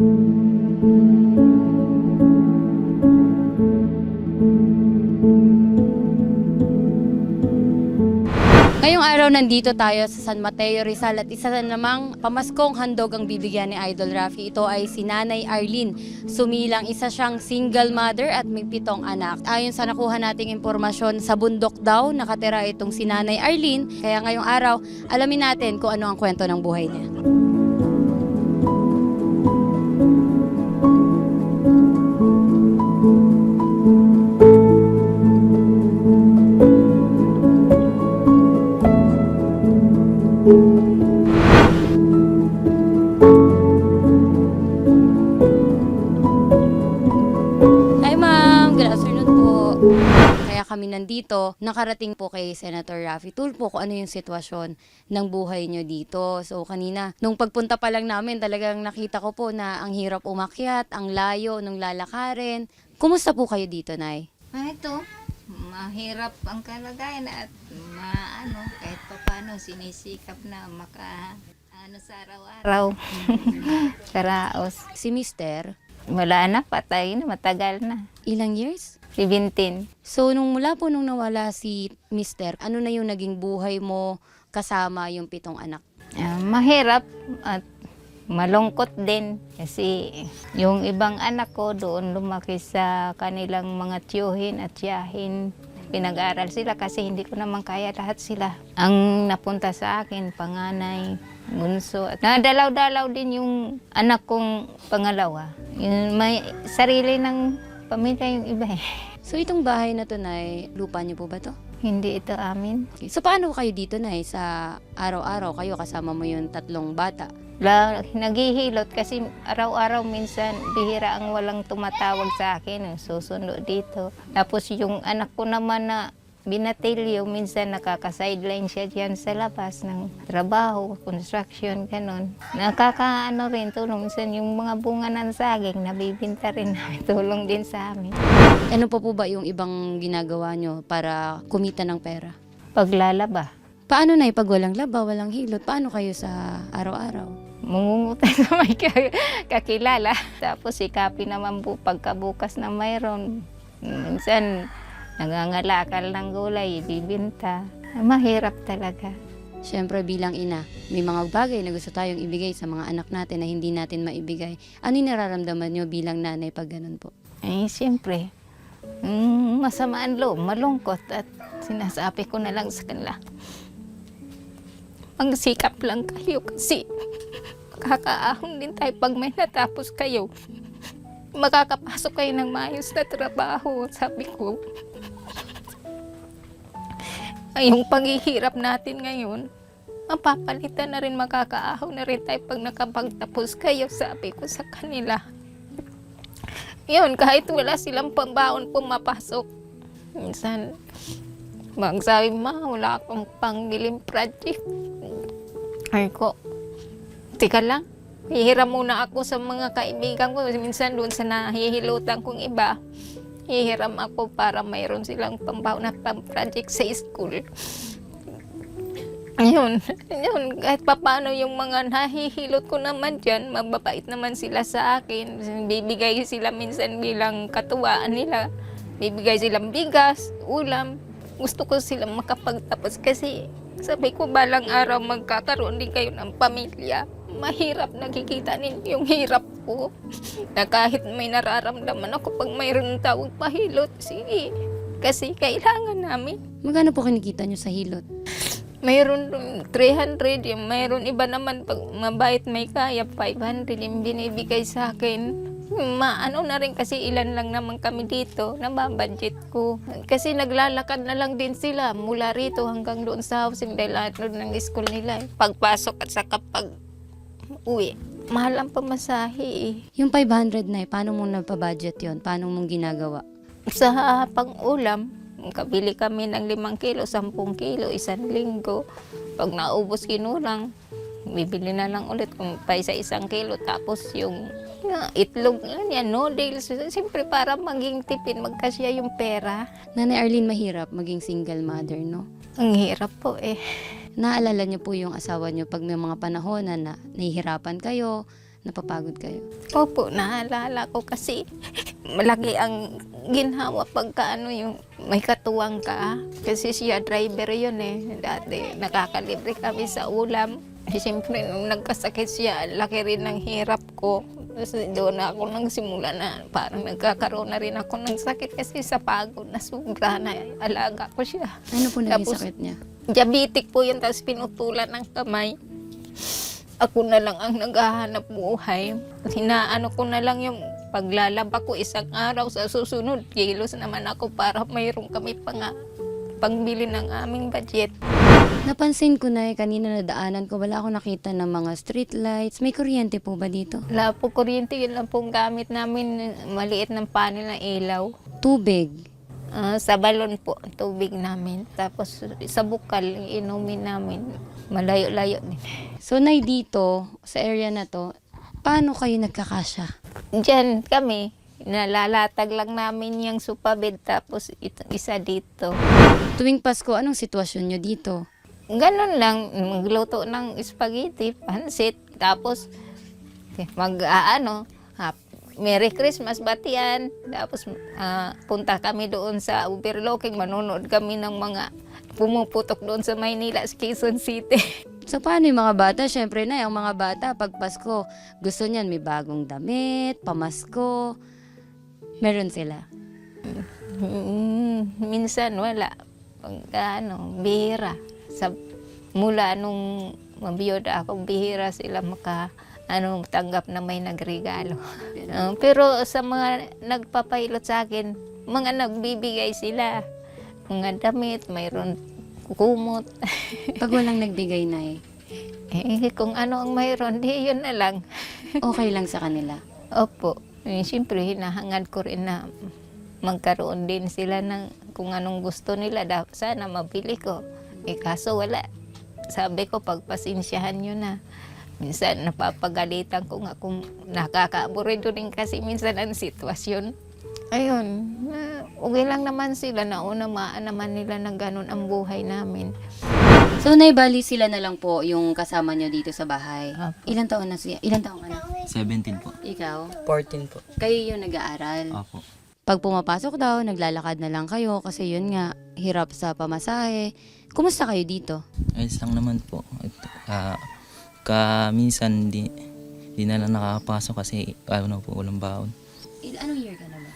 Ngayong araw nandito tayo sa San Mateo Rizal at isa na namang pamaskong handog ang bibigyan ni Idol Rafi. Ito ay si Nanay Arlene. Sumilang isa siyang single mother at may pitong anak. Ayon sa nakuha nating impormasyon, sa bundok daw nakatira itong si Nanay Arlene. Kaya ngayong araw, alamin natin kung ano ang kwento ng buhay niya. Kami nandito, nakarating po kay Senator Raffy Tulfo kung ano yung sitwasyon ng buhay nyo dito. So kanina, nung pagpunta pa lang namin, talagang nakita ko po na ang hirap umakyat, ang layo nung lalakarin. Kumusta po kayo dito, Nay? Ah, ito, mahirap ang kalagayan at maano, kahit pa paano sinisikap na maka ano sa araw-araw. Karaos. Si Mister, Wala na, patay na, matagal na. ilang years? 17. So nung mula po nung nawala si Mister, ano na yung naging buhay mo kasama yung pitong anak? Ah, mahirap at malungkot din kasi yung ibang anak ko doon lumaki sa kanilang mga tiyuhin at tiyahin. Pinag-aral sila kasi hindi ko naman kaya lahat sila. Ang napunta sa akin, panganay, bunso. At nadalaw-dalaw din yung anak kong pangalawa. Yun, may sarili ng pamilya yung iba eh. So itong bahay na to, Nay, lupa niyo po ba to? Hindi ito amin. Okay. So paano kayo dito, Nay, sa araw-araw? Kayo kasama mo yung tatlong bata. La, naghihilot kasi araw-araw minsan bihira ang walang tumatawag sa akin. eh, Susundo dito. Tapos yung anak ko naman na binatilyo, minsan nakaka-sideline siya dyan sa labas ng trabaho, construction, ganun. Nakakaano rin tulong. Minsan yung mga bunga ng saging, nabibinta rin namin. Tulong din sa amin. Ano pa po ba yung ibang ginagawa nyo para kumita ng pera? Paglalaba, Paano, Nay, pag walang laba, walang hilot? Paano kayo sa araw-araw? mungungutay sa may ka- kakilala. Tapos sikapin naman po pagkabukas na mayroon. Minsan, nangangalakal ng gulay, ibibinta. Mahirap talaga. Siyempre, bilang ina, may mga bagay na gusto tayong ibigay sa mga anak natin na hindi natin maibigay. Ano yung nararamdaman nyo bilang nanay pag ganun po? Eh, siyempre, mm, masama ang loob, malungkot at sinasabi ko na lang sa kanila. Magsikap lang kayo kasi makakaahon din tayo pag may natapos kayo. Makakapasok kayo ng maayos na trabaho, sabi ko. Ay, yung paghihirap natin ngayon, mapapalitan na rin, makakaahon na rin tayo pag nakapagtapos kayo, sabi ko sa kanila. Yun, kahit wala silang pambaon pumapasok. Minsan, magsabi, ma, wala akong pangbiling project. Ay ko, tika lang, hihiram muna ako sa mga kaibigan ko. Minsan doon sa nahihilutan kong iba, hihiram ako para mayroon silang pambaon na pang-project sa school. Yun, yun, kahit papano yung mga nahihilot ko naman dyan, mababait naman sila sa akin. Bibigay sila minsan bilang katuwaan nila. Bibigay silang bigas, ulam. Gusto ko silang makapagtapos kasi sabi ko balang araw magkakaroon din kayo ng pamilya. Mahirap nakikita ninyo yung hirap ko. Na kahit may nararamdaman ako pag mayroon tawag pahilot, sige. Kasi kailangan namin. Magkano po kinikita nyo sa hilot? Mayroon dun 300, yung mayroon iba naman pag mabait may kaya 500 yung binibigay sa akin. Maano na rin kasi ilan lang naman kami dito, nababudget ko. Kasi naglalakad na lang din sila mula rito hanggang doon sa housing dahil ng school nila. eh. Pagpasok at saka pag uwi, mahal ang pamasahe eh. Yung 500 na paano mo nagpa-budget yon? Paano mong ginagawa? Sa pang-ulam, kabili kami ng limang kilo, sampung kilo, isang linggo. Pag naubos kinulang, bibili na lang ulit kung pa isa isang kilo. Tapos yung yung itlog, yan, noodles. Siyempre para maging tipid, magkasya yung pera. Nanay Arlene, mahirap maging single mother, no? Ang hirap po eh. Naalala niyo po yung asawa niyo pag may mga panahon na, na nahihirapan kayo, napapagod kayo? Opo, naalala ko kasi malaki ang ginhawa pagka ano yung may katuwang ka. Kasi siya driver yun eh. Dati nakakalibre kami sa ulam. Eh, Siyempre, nung nagkasakit siya, laki rin ng hirap ko. Tapos doon ako nang simula na parang nagkakaroon na rin ako ng sakit kasi sa pagod na sobra na alaga ko siya. Ano po naging Tapos- sakit niya? Diabetic po yun, tapos pinutulan ng kamay. Ako na lang ang naghahanap buhay. Hinaano ko na lang yung paglalaba ko isang araw sa susunod. Kilos naman ako para mayroon kami pang, pangbili ng aming budget. Napansin ko na eh, kanina nadaanan ko, wala akong nakita ng mga street lights. May kuryente po ba dito? Wala po kuryente, yun lang pong gamit namin. Maliit ng panel na ilaw. Tubig. Ah, sa balon po, tubig namin. Tapos sa bukal, inumin namin. Malayo-layo din. So, Nay, dito, sa area na to, paano kayo nagkakasya? Diyan kami, nalalatag lang namin yung supabed tapos ito, isa dito. Tuwing Pasko, anong sitwasyon nyo dito? Ganon lang, magluto ng spaghetti, pansit, tapos mag, ah, ano, ah, Merry Christmas, batian. Tapos ah, punta kami doon sa overlooking, manonood kami ng mga pumuputok doon sa Maynila, sa Quezon City. So, paano yung mga bata? Siyempre na, yung mga bata, pag Pasko, gusto niyan may bagong damit, pamasko. Meron sila. Mm, minsan wala. Pagka ano, bihira. Sa, mula nung mabiyoda ako, bihira sila maka ano, tanggap na may nagregalo. Uh, pero sa mga nagpapailot sa akin, mga nagbibigay sila. Mga damit, mayroon kumot. Pag walang nagbigay na eh, eh, kung ano ang mayroon, di yun na lang. okay lang sa kanila. Opo. Eh, Siyempre, hinahangad ko rin na magkaroon din sila ng kung anong gusto nila. Sana mabili ko. Eh, kaso wala. Sabi ko, pagpasensyahan nyo na. Minsan, napapagalitan ko nga kung nakakaaburido rin kasi minsan ang sitwasyon. Ayun, na, okay lang naman sila. Nauna maan naman nila na ganun ang buhay namin. So, naibali sila na lang po yung kasama nyo dito sa bahay. Apo. Ilan taon na siya? Ilan taon ka na? 17 po. Ikaw? 14 po. Kayo yung nag-aaral. Opo. Pag pumapasok daw, naglalakad na lang kayo kasi yun nga, hirap sa pamasahe. Kumusta kayo dito? Ayos lang naman po. At, ah, ka minsan di, di na lang nakakapasok kasi ano po, walang baon. Anong year ka na ba?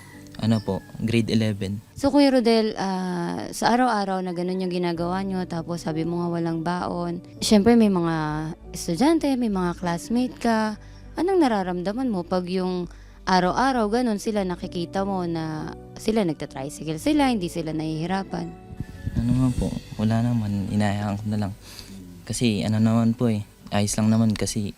Ano po, grade 11. So, Kuya Rodel, ah, sa araw-araw na ganun yung ginagawa nyo, tapos sabi mo nga walang baon, syempre may mga estudyante, may mga classmate ka, anong nararamdaman mo pag yung araw-araw ganun sila nakikita mo na sila nagta-tricycle sila, hindi sila nahihirapan? Ano naman po, wala naman, inayaan ko na lang. Kasi ano naman po eh, ayos lang naman kasi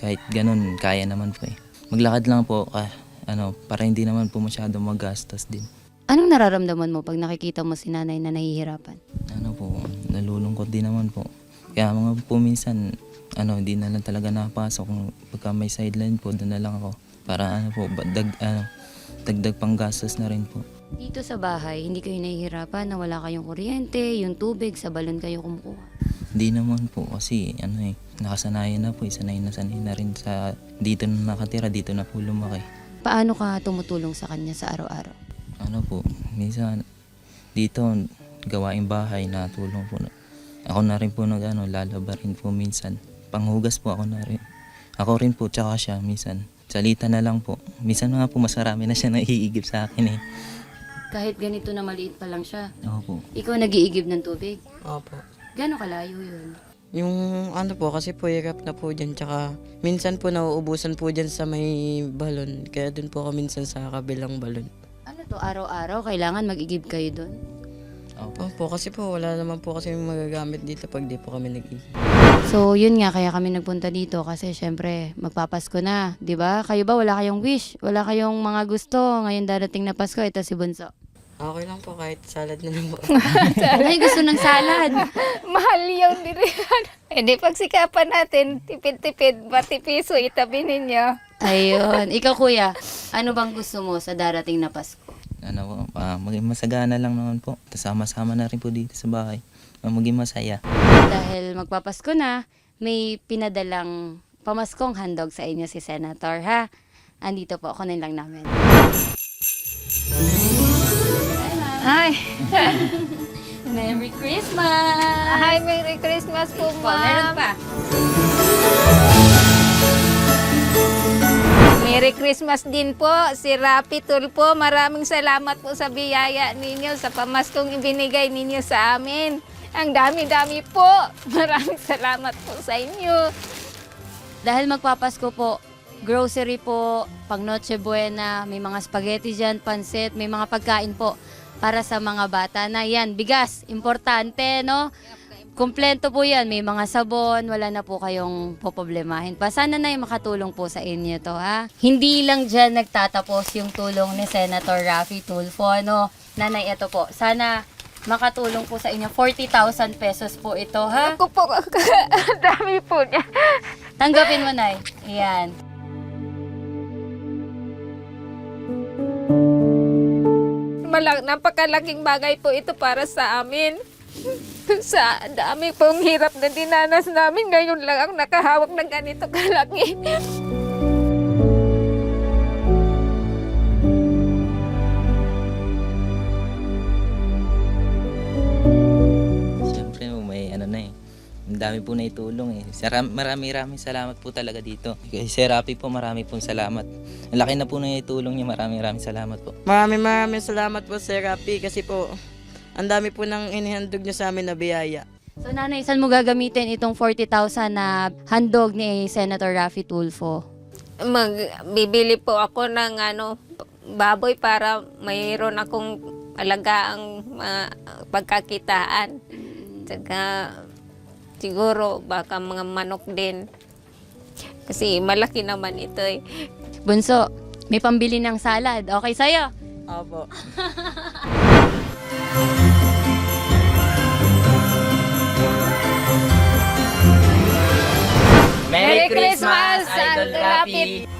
kahit ganun, kaya naman po eh. Maglakad lang po, ah, ano, para hindi naman po masyado magastos din. Anong nararamdaman mo pag nakikita mo si nanay na nahihirapan? Ano po, nalulungkot din naman po. Kaya mga po minsan, ano, hindi na lang talaga nakapasok. Kung Pagka may sideline po, doon na lang ako. Para ano po, dag, ano, dagdag pang gastos na rin po. Dito sa bahay, hindi kayo nahihirapan na wala kayong kuryente, yung tubig, sa balon kayo kumukuha. Hindi naman po kasi ano eh, nakasanayan na po, eh, sanay na sanay na rin sa dito na nakatira, dito na po lumaki. Paano ka tumutulong sa kanya sa araw-araw? Ano po, minsan dito gawaing bahay na tulong po. na- Ako na rin po nag ano, lalaba rin po minsan. Panghugas po ako na rin. Ako rin po, tsaka siya minsan. Salita na lang po. Minsan nga po masarami na siya naiigib sa akin eh. Kahit ganito na maliit pa lang siya, Ako po. ikaw nag-iigib ng tubig. Opo. Gano'ng kalayo yun? Yung ano po, kasi po hirap na po dyan. Tsaka minsan po nauubusan po dyan sa may balon. Kaya dun po ako minsan sa kabilang balon. Ano to, araw-araw kailangan mag-igib kayo doon? Opo. Opo, kasi po wala naman po kasi magagamit dito pag di po kami nag So, yun nga, kaya kami nagpunta dito kasi syempre, magpapasko na, di ba? Kayo ba, wala kayong wish? Wala kayong mga gusto ngayon darating na Pasko, ito si Bunso. Okay lang po kahit salad na lang po. Ay, gusto ng salad. Mahal yun din. Hindi pagsikapan natin, tipid-tipid, bati piso, itabi ninyo. Ayun. Ikaw, kuya, ano bang gusto mo sa darating na Pasko? Ano po, ah, maging masagana lang naman po. Tapos sama-sama na rin po dito sa bahay. Ah, maging masaya. Dahil magpapasko na, may pinadalang pamaskong handog sa inyo si Senator ha. Andito po ako lang namin. Ay, Merry Christmas! hi, Merry Christmas po, meron ma'am. pa. Merry Christmas din po, si Rapi Tulpo. Maraming salamat po sa biyaya ninyo, sa pamaskong ibinigay ninyo sa amin. Ang dami-dami po. Maraming salamat po sa inyo. Dahil magpapasko po, grocery po, pang Noche Buena, may mga spaghetti dyan, pansit, may mga pagkain po para sa mga bata na yan. Bigas, importante, no? Kumplento po yan, may mga sabon, wala na po kayong poproblemahin pa. Sana na yung makatulong po sa inyo to, ha? Hindi lang dyan nagtatapos yung tulong ni Senator Raffy Tulfo, no? Nanay, ito po. Sana makatulong po sa inyo. 40,000 pesos po ito, ha? Ako po, dami po niya. Tanggapin mo, Nay. Ayan. Malak, napakalaking bagay po ito para sa amin. sa dami pong hirap na dinanas namin, ngayon lang ang nakahawak ng ganito kalaki. dami po na itulong eh. Sara- Marami maraming salamat po talaga dito. Kay Sir Rapi po, marami pong salamat. Ang laki na po na itulong niya. Maraming maraming salamat po. Maraming maraming salamat po Sir Rapi kasi po ang dami po nang inihandog niyo sa amin na biyaya. So nanay, saan mo gagamitin itong 40,000 na handog ni Senator Raffy Tulfo? Mag, bibili po ako ng ano, baboy para mayroon akong alagaang mga pagkakitaan. Tsaka siguro baka mga manok din. Kasi malaki naman ito eh. Bunso, may pambili ng salad. Okay sa'yo? Opo. Merry Christmas, Idol Rapi!